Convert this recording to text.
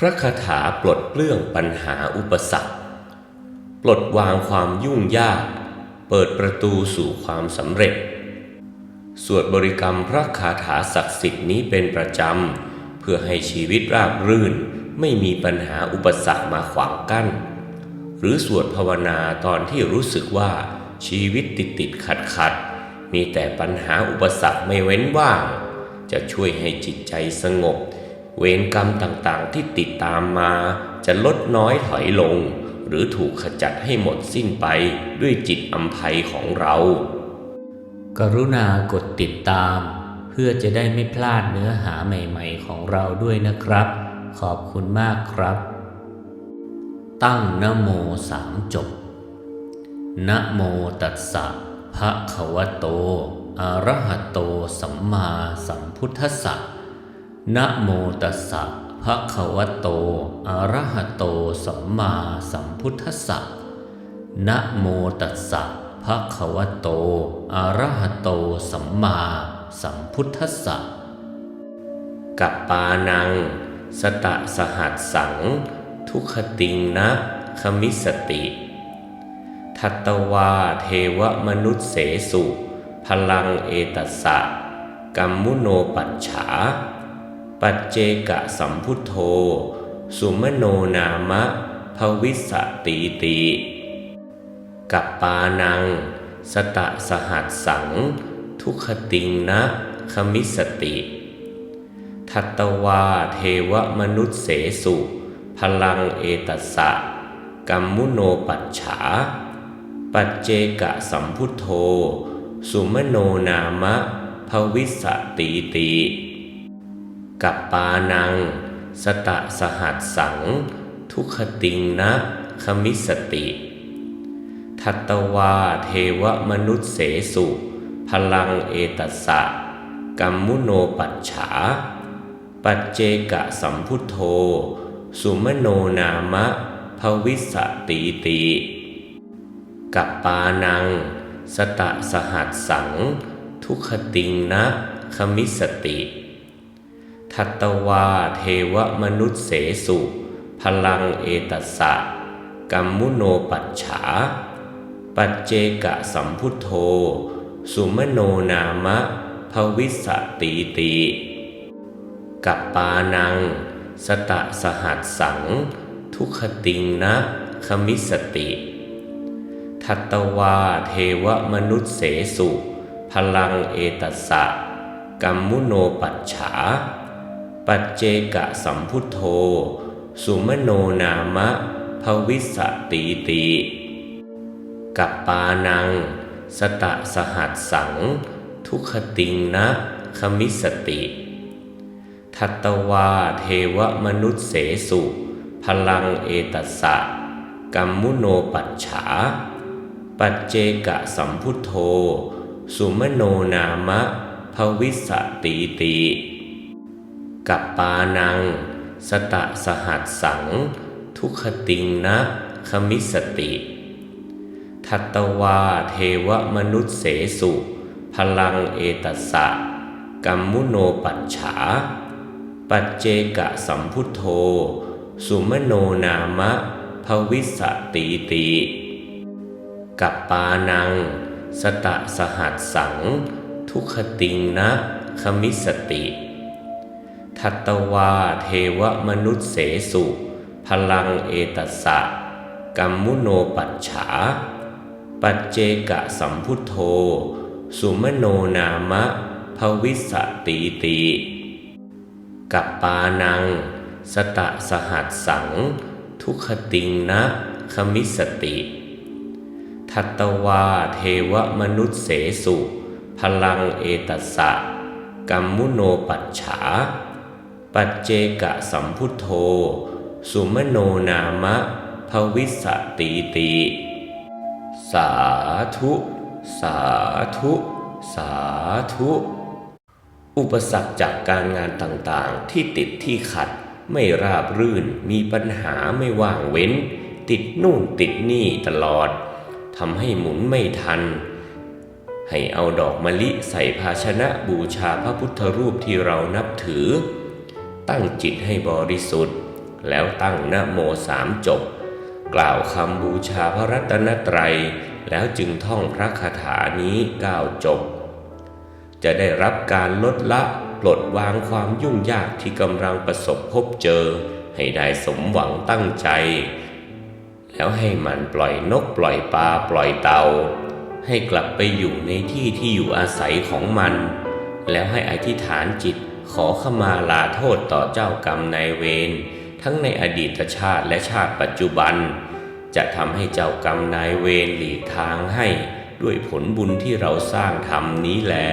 พระคาถาปลดเปลื้องปัญหาอุปสรรค ปลดวางความยุ่งยาก เปิดประตูสู่ความสำเร็จ สวดบริกรรมพระคาถาศักดิ์สิทธิ์นี้เป็นประจำ เพื่อให้ชีวิตราบรื่นไม่มีปัญหาอุปสรรคมาขวางกั้น หรือสวดภาวนาตอนที่รู้สึกว่าชีวิตติดติดขัดขัดมีแต่ปัญหาอุปสรรคไม่เว้นว่าง จะช่วยให้จิตใจสงบ เวรกรรมต่างๆที่ติดตามมา จะลดน้อยถอยลง หรือถูกขจัดให้หมดสิ้นไปด้วยจิตอัมภัยของเรา กรุณากดติดตาม เพื่อจะได้ไม่พลาดเนื้อหาใหม่ๆของเราด้วยนะครับ ขอบคุณมากครับ ตั้งนะโมสามจบนะโมตัสสะภะคะวะโต อะระหะโต สัมมาสัมพุทธัสสะ นะโมตัสสะภะคะวะโต อะระหะโต สัมมาสัมพุทธัสสะนะโมตัสสะภะคะวะโต อะระหะโต สัมมาสัมพุทธัสสะกัปปานัง สตะสหัสสัง ทุกขติงนะคมิสติทัตตวาเทวมนุษย์เสสุ พลังเอตัสสะกัมมุโนปัจฉา ปัจเจกะสัมพุทโธ สุมโนนามะภวิสติติ กัปปานัง สตะสหัสสัง ทุกขติงนะคมิสติ ทัตตวาเทวมนุษย์เสสุ พลังเอตัสสะกัมมุโนปัจฉา ปัจเจกะสัมพุทโธ สุมโนนามะภวิสติติ กัปปานัง สตะสหัสสัง ทุกขติงนะคมิสติ ทัตตวาเทวมนุษย์เสสุ พลังเอตัสสะกัมมุโนปัจฉา ปัจเจกะสัมพุทโธ สุมโนนามะภวิสติติกัปปานัง สตะสหัสสัง ทุกขติงนะคมิสติ ทัตตวาเทวมนุษย์เสสุ พลังเอตัสสะกัมมุโนปัจฉา ปัจเจกะสัมพุทโธ สุมโนนามะภวิสติติกัปปานัง สตะสหัสสัง ทุขติงนะคมิสติ ทัตตวาเทวมนุษย์เสสุ พลังเอตัสสะกัมมุโนปัจฉา ปัจเจกะสัมพุทโธ สุมโนนามะภวิสติติกัปปานัง สตะสหัสสัง ทุกขติงนะคมิสติ ทัตตวาเทวมนุษย์เสสุ พลังเอตัสสะกัมมุโนปัจฉา ปัจเจกะสัมพุทโธ สุมโนนามะภวิสติติ กัปปานัง สตะสหัสสัง ทุกขติงนะคมิสติ ทัตตวาเทวมนุษย์เสสุ พลังเอตัสสะกัมมุโนปัจฉา ปัจเจกะสัมพุทโธ สุมโนนามะภวิสติติกัปปานัง สตะสหัสสัง ทุกขติงนะคมิสติ ทัตตวาเทวมนุษย์เสสุ พลังเอตัสสะกัมมุโนปัจฉา ปัจเจกะสัมพุทโธ สุมโนนามะภวิสติติกัปปานัง สตะสหัสสัง ทุกขติงนะคมิสติ ทัตตวาเทวมนุษย์เสสุ พลังเอตัสสะกัมมุโนปัจฉา ปัจเจกะสัมพุทโธ สุมโนนามะภวิสสติติ สาธุ สาธุ สาธุ อุปสรรคจากการงานต่างๆ ที่ติดที่ขัด ไม่ราบรื่น มีปัญหาไม่ว่างเว้น ติดนู่นติดนี่ตลอดทำให้หมุนไม่ทัน ให้เอาดอกมะลิใส่ภาชนะบูชาพระพุทธรูปที่เรานับถือ ตั้งจิตให้บริสุทธิ์ แล้วตั้งนะโมสามจบ กล่าวคำบูชาพระรัตนตรัย แล้วจึงท่องพระคาถานี้เก้าจบ จะได้รับการลดละปลดวางความยุ่งยากที่กำลังประสบพบเจอ ให้ได้สมหวังตั้งใจ แล้วให้มันปล่อยนกปล่อยปลาปล่อยเตา ให้กลับไปอยู่ในที่ที่อยู่อาศัยของมัน แล้วให้อธิษฐานจิต ขอขมาลาโทษต่อเจ้ากรรมนายเวรทั้งในอดีตชาติและชาติปัจจุบัน จะทำให้เจ้ากรรมนายเวรหลีกทางให้ด้วยผลบุญที่เราสร้างทำนี้แหละ